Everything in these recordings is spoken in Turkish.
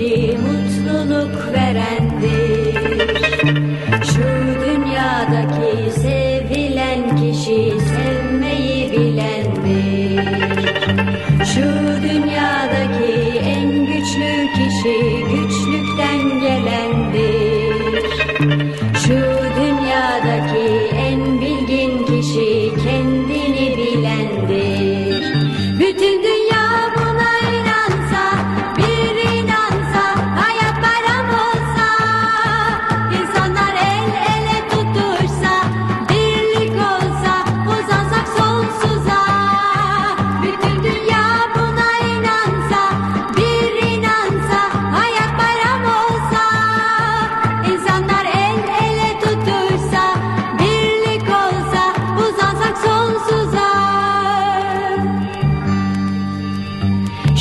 mutluluk veren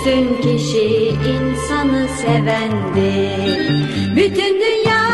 Üstün kişi insanı sevendir. Bütün dünya